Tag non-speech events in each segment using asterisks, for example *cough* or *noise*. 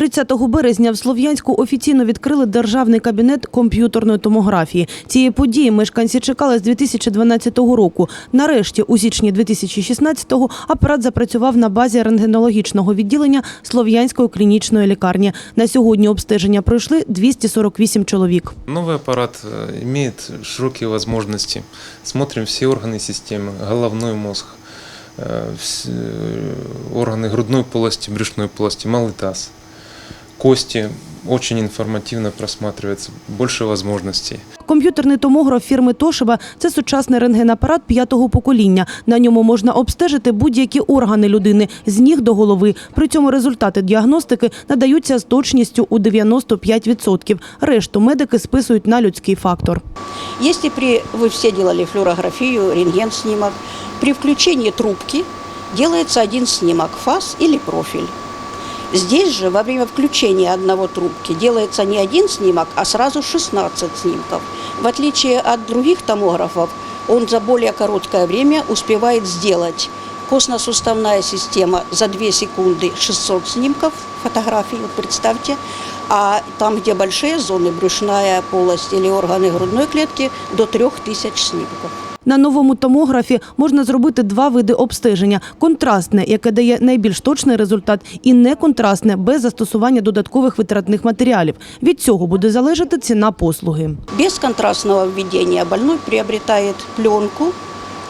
30 березня в Слов'янську офіційно відкрили державний кабінет комп'ютерної томографії. Цієї події мешканці чекали з 2012 року. Нарешті, у січні 2016-го, апарат запрацював на базі рентгенологічного відділення Слов'янської клінічної лікарні. На сьогодні обстеження пройшли 248 чоловік. Новый аппарат э, имеет широкие возможности. Смотрим все органы системы, головной мозг, э, вс- э, органы грудной полости, брюшной полости, малый таз, кости. Очень информативно просматривается, больше возможностей. Комп'ютерний томограф фірми Тошеба – це сучасний рентгенапарат п'ятого покоління. На ньому можна обстежити будь-які органи людини з ніг до голови. При цьому результати діагностики надаються з точністю у 95%. Решту медики списують на людський фактор. Если при, вы все делали флюорографию, рентген-снимок, при включении трубки делается один снимок, фаз или профиль. Здесь же во время включения одного трубки делается не один снимок, а сразу 16 снимков. В отличие от других томографов, он за более короткое время успевает сделать костно-суставная система за 2 секунды 600 снимков фотографий, вот представьте, а там, где большие зоны, брюшная полость или органы грудной клетки, до 3000 снимков. На новому томографі можна зробити два види обстеження: контрастне, яке дає найбільш точний результат, і неконтрастне без застосування додаткових витратних матеріалів. Від цього буде залежати ціна послуги. Без контрастного введения больной приобретает пленку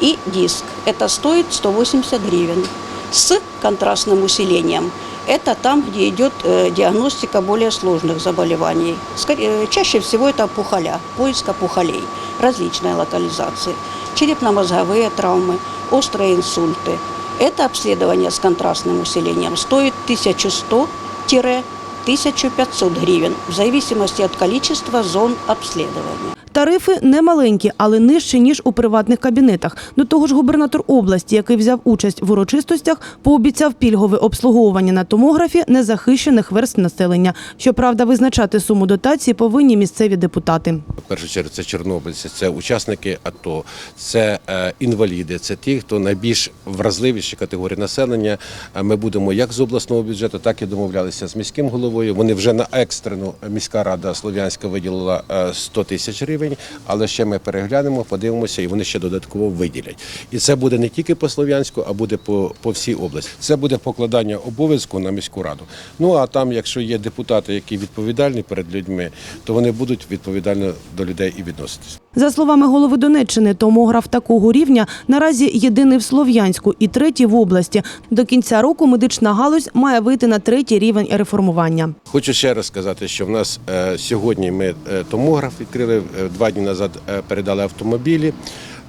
и диск. Это стоит 180 гривен. С контрастным усилением это там, где идет э, диагностика более сложных заболеваний. Скорее, э, чаще всего это опухоля, поиск опухолей различной локализации, Черепно-мозговые травмы, острые инсульты. Это обследование с контрастным усилением стоит 1100-1500 гривен в зависимости от количества зон обследования. Тарифи не маленькі, але нижчі ніж у приватних кабінетах. До того ж, губернатор області, який взяв участь в урочистостях, пообіцяв пільгове обслуговування на томографі незахищених верст населення. Щоправда, визначати суму дотації повинні місцеві депутати. В першу чергу це чорнобильці, це учасники АТО, це е, інваліди, це ті, хто найбільш вразливіші категорії населення. Е, Ми будемо як з обласного бюджету, так і домовлялися з міським головою. Вони вже на екстрену міська рада Слов'янська виділила е, 100 тисяч гривень, але ще ми переглянемо, подивимося, і вони ще додатково виділять. І це буде не тільки по Слов'янську, а буде по, по всій області. Це буде покладання обов'язку на міську раду. Ну а там, якщо є депутати, які відповідальні перед людьми, то вони будуть відповідально до людей і відноситись. За словами голови Донеччини, томограф такого рівня наразі єдиний в Слов'янську і третій в області. До кінця року медична галузь має вийти на третій рівень реформування. Хочу ще раз сказати, що в нас е, сьогодні ми е, томограф відкрили е, два дні назад. Передали автомобілі.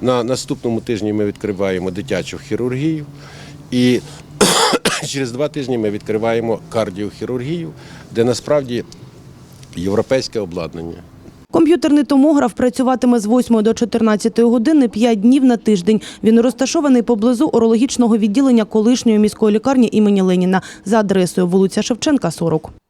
На наступному тижні ми відкриваємо дитячу хірургію, і *clears throat* через два тижні ми відкриваємо кардіохірургію, де насправді європейське обладнання. Комп'ютерний томограф працюватиме з 8 до 14 години 5 днів на тиждень. Він розташований поблизу урологічного відділення колишньої міської лікарні імені Леніна за адресою вулиця Шевченка, 40.